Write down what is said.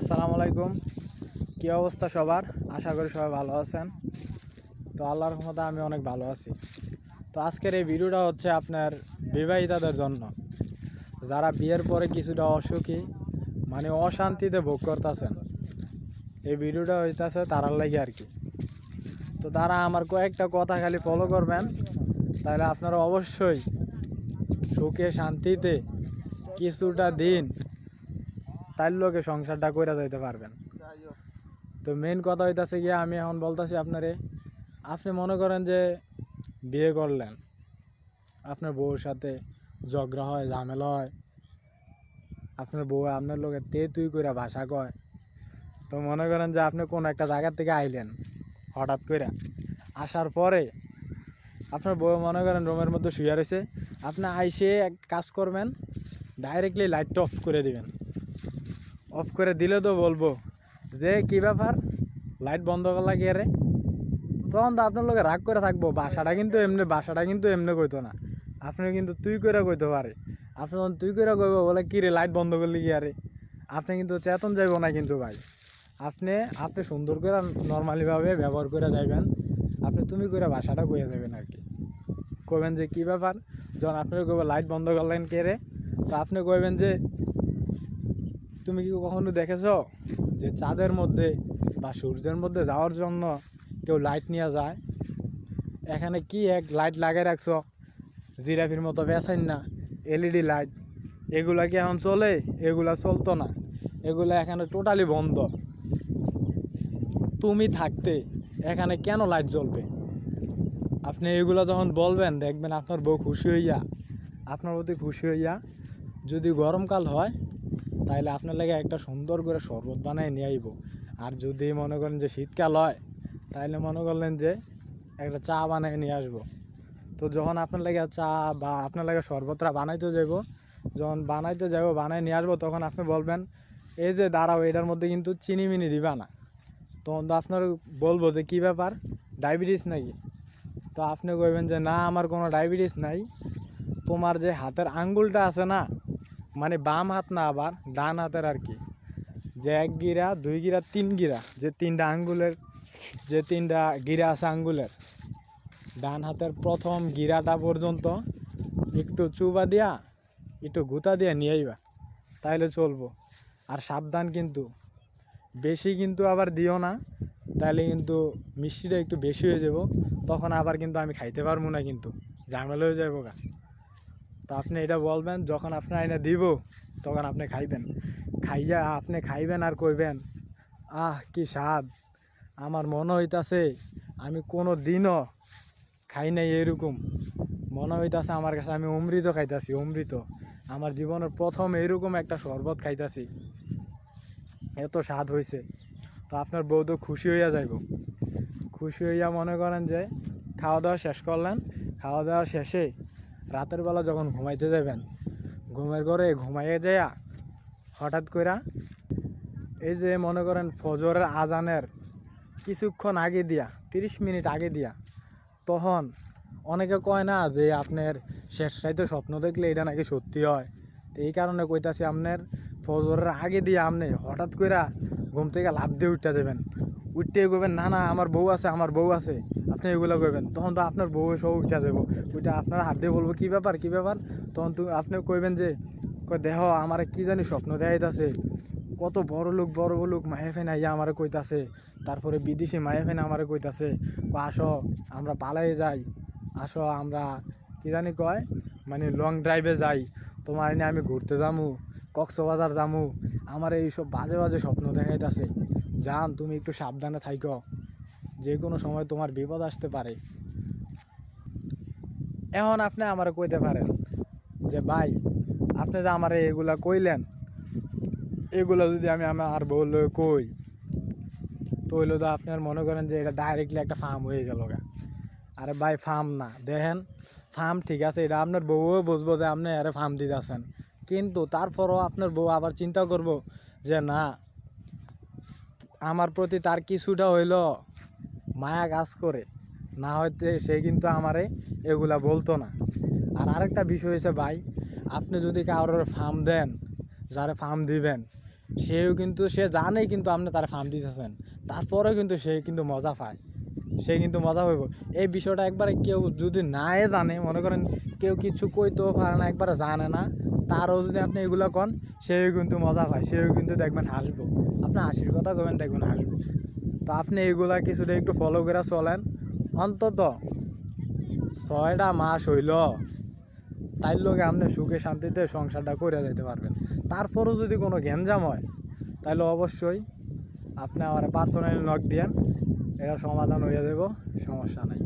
আসসালামু আলাইকুম। কী অবস্থা সবার? আশা করি সবাই ভালো আছেন। তো আল্লাহর রহমতে আমি অনেক ভালো আছি। তো আজকের এই ভিডিওটা হচ্ছে আপনার বিবাহিতাদের জন্য। যারা বিয়ের পরে কিছুটা অসুখী মানে অশান্তিতে ভোগ করতেছেন, এই ভিডিওটা হইতাছে তারার লাগে আর কি। তো তারা আমার কয়েকটা কথা খালি ফলো করবেন। তাহলে আপনারা অবশ্যই সুখে, শান্তিতে কিছুটা দিন তার লোকে সংসারটা করে যাইতে পারবেন। তো মেন কথা হইতাছে গিয়ে আমি এখন বলতেছি আপনারে আপনি মনে করেন যে বিয়ে করলেন আপনার বউর সাথে ঝগড়া হয় ঝামেলা হয় আপনার বউ আপনার লোকে তে তুই করে ভাষা কয় তো মনে করেন যে আপনি কোন একটা জায়গা থেকে আইলেন হঠাৎ করে আসার পরে আপনার বউ মনে করেন রুমের মধ্যে শুয়ে রয়েছে আপনি আইসে এক কাজ করবেন ডাইরেক্টলি লাইটটা অফ করে দিবেন। অফ করে দিলে তো বলব। যে কি ব্যাপার? লাইট বন্ধ করলা গিয়ে রে? তখন তো আপনার লোকে রাগ করে থাকব। বাসাটা কিন্তু এমনি, বাসাটা কিন্তু এমনি কইতো না। আপনি কিন্তু তুই করে কইতে পারে। আপনি যখন তুই করে কইব, বলে কি রে, লাইট বন্ধ করলি গিয়ে রে আপনি কিন্তু চেতন যাইব না কিন্তু ভাই। আপনি আপনি সুন্দর করে নর্মালিভাবে ব্যবহার করে যাইবেন। আপনি তুমি করে বাসাটা কইয়া যাবেন আর কি। কইবেন যে কি ব্যাপার? যখন আপনি কইব, লাইট বন্ধ করলেন কে রে? তো আপনি কইবেন যে তুমি কি কখনো দেখেছ যে চাঁদের মধ্যে বা সূর্যের মধ্যে যাওয়ার জন্য কেউ লাইট নিয়ে যায়? এখানে কি এক লাইট লাগিয়ে রাখছ? জিরাফির মতো বেসাইন না এলইডি লাইট এগুলা কি এখন চলে? এগুলা চলতো না। এগুলা এখানে টোটালি বন্ধ। তুমি থাকতে এখানে কেন লাইট জ্বলবে? আপনি এগুলো যখন বলবেন, দেখবেন আপনার বউ খুশি হইয়া, আপনার প্রতি খুশি হইয়া যদি গরমকাল হয় তাহলে আপনার লাগে একটা সুন্দর করে শরবত বানায় নিয়ে আইব। আর যদি মনে করেন যে শীতকাল হয় তাহলে মনে করলেন যে একটা চা বানায় নিয়ে আসব। তো যখন আপনার লাগে চা বা আপনার লাগে শরবতটা বানাইতে যাব যখন বানাইতে যাব বানাই নিয়ে আসব, তখন আপনি বলবেন, এই যে দাঁড়াও, এটার মধ্যে কিন্তু চিনি মিনি দিবা না। তখন তো আপনার বলব যে, কী ব্যাপার? ডায়াবেটিস নাকি? তো আপনি কইবেন যে, না, আমার কোনো ডায়াবেটিস নাই। তোমার যে হাতের আঙ্গুলটা আছে না মানে বাম হাত না আবার, ডান হাতের আর কি। যে এক গিরা, দুই গিরা, তিন গিরা, যে তিনটা আঙ্গুলের, যে তিনটা গিরা আছে আঙ্গুলের। ডান হাতের প্রথম গিরাটা পর্যন্ত একটু চুবা দিয়া, একটু গুতা দিয়া নিয়ে আইবা, তাইলে চলবো। আর সাবধান কিন্তু, বেশি কিন্তু আবার দিও না তাহলে কিন্তু মিষ্টিটা একটু বেশি হয়ে যাব, তখন আবার কিন্তু আমি খাইতে পারব না কিন্তু, ঝামেলা হয়ে যাব গা। তো আপনি এটা বলবেন, যখন আপনি আইনা দিব, তখন আপনি খাইবেন। খাইয়া আপনি খাইবেন আর কইবেন, আহ, কি স্বাদ। আমার মনে হইতাছে আমি কোনো দিনও খাই নাই এরকম মনে হইতাছে আমার কাছে আমি অমৃত খাইতাছি, অমৃত। আমার জীবনের প্রথম এরকম একটা শরবত খাইতাছি। এত স্বাদ হয়েছে তো আপনার বউ তো খুশি হইয়া যাইব। খুশি হইয়া মনে করেন যে, খাওয়া দাওয়া শেষ করলেন। খাওয়া দাওয়া শেষে রাতের বেলা যখন ঘুমাইতে যাবেন, ঘুমের ঘরে ঘুমাইয়ে যায়া হঠাৎ কইরা এই যে মনে করেন ফজরের আজানের কিছুক্ষণ আগে দিয়া, তিরিশ মিনিট আগে দিয়া, তখন অনেকে কয় না যে আপনার শেষ রাইতে স্বপ্ন দেখলে এটা নাকি সত্যি হয়? তো এই কারণে কইতাছি আপনার ফজরের আগে দিয়ে আপনি হঠাৎ কইরা ঘুম থেকে লাভ দিয়ে উঠতে যাবেন। উঠতে কইবেন, না না, আমার বউ আছে, আমার বউ আছে। আপনি এগুলো কইবেন, তখন তো আপনার বউ সব উঠে যাব। ওইটা আপনার হাত দিয়ে বলব, কী ব্যাপার কী ব্যাপার? তখন তো আপনি কইবেন যে দেহ আমার কি জানি স্বপ্ন দেখাইতাছে। কত বড় লোক বড় লোক মায়ে ফেনা ইয়া আমারে কইতাছে। তারপরে বিদেশি মায়ে ফেনা আমারে কইতাছে আসো, আমরা পালাই যাই। আসো, আমরা, কি জানি কয় মানে লং ড্রাইভে যাই। তোমার এনে আমি ঘুরতে যামু, কক্সবাজার যামু। আমার এইসব বাজে বাজে স্বপ্ন দেখাইতাছে। জান তুমি একটু সাবধানে থাইকো। যে কোনো সময় তোমার বিপদ আসতে পারে। এখন আপনি আমার কইতে পারেন যে, ভাই, আপনি যে আমার এগুলা কইলেন, এগুলো যদি আমি আমার বলল কই তো হইল তো আপনার মনে করেন যে এটা ডাইরেক্টলি একটা ফার্ম হয়ে গেল গা। আরে ভাই ফার্ম না। দেখেন ফার্ম ঠিক আছে, এটা আপনার বউও বুঝব যে আপনি আরে ফার্ম দিতে আছেন কিন্তু তারপরও আপনার বউ আবার চিন্তা করব যে, না, আমার প্রতি তার কিছুটা হইল মায়া কাজ করে, না হইতে সে কিন্তু আমারে এগুলা বলতো না। আর আরেকটা বিষয় হয়েছে ভাই, আপনি যদি কারোর ফার্ম দেন, যারা ফার্ম দিবেন, সেও কিন্তু, সে জানেই কিন্তু আপনি তার ফার্ম দিতেছেন। তারপরেও কিন্তু সে কিন্তু মজা পায়। সে কিন্তু মজা পাইব। এই বিষয়টা একবারে কেউ যদি নাই জানে, মনে করেন কেউ কিছু কইতেও পারে না, একবারে জানে না, তারও যদি আপনি এগুলো কন, সেও কিন্তু মজা পায়, সেও কিন্তু দেখবেন হাসবো। আপনি হাসির কথা কবেন দেখবেন হাসবো। তো আপনি এগুলা কিছুটা একটু ফলো করে চলেন। অন্তত ছয়টা মাস হইল, তাই লোকে আপনি সুখে শান্তিতে সংসারটা করে যেতে পারবেন। তারপরও যদি কোনো গ্যাঞ্জাম হয়, তাহলে অবশ্যই আপনি আমার পার্সোনালি নক দিয়েন, এটা সমাধান হয়ে যাব সমস্যা নাই।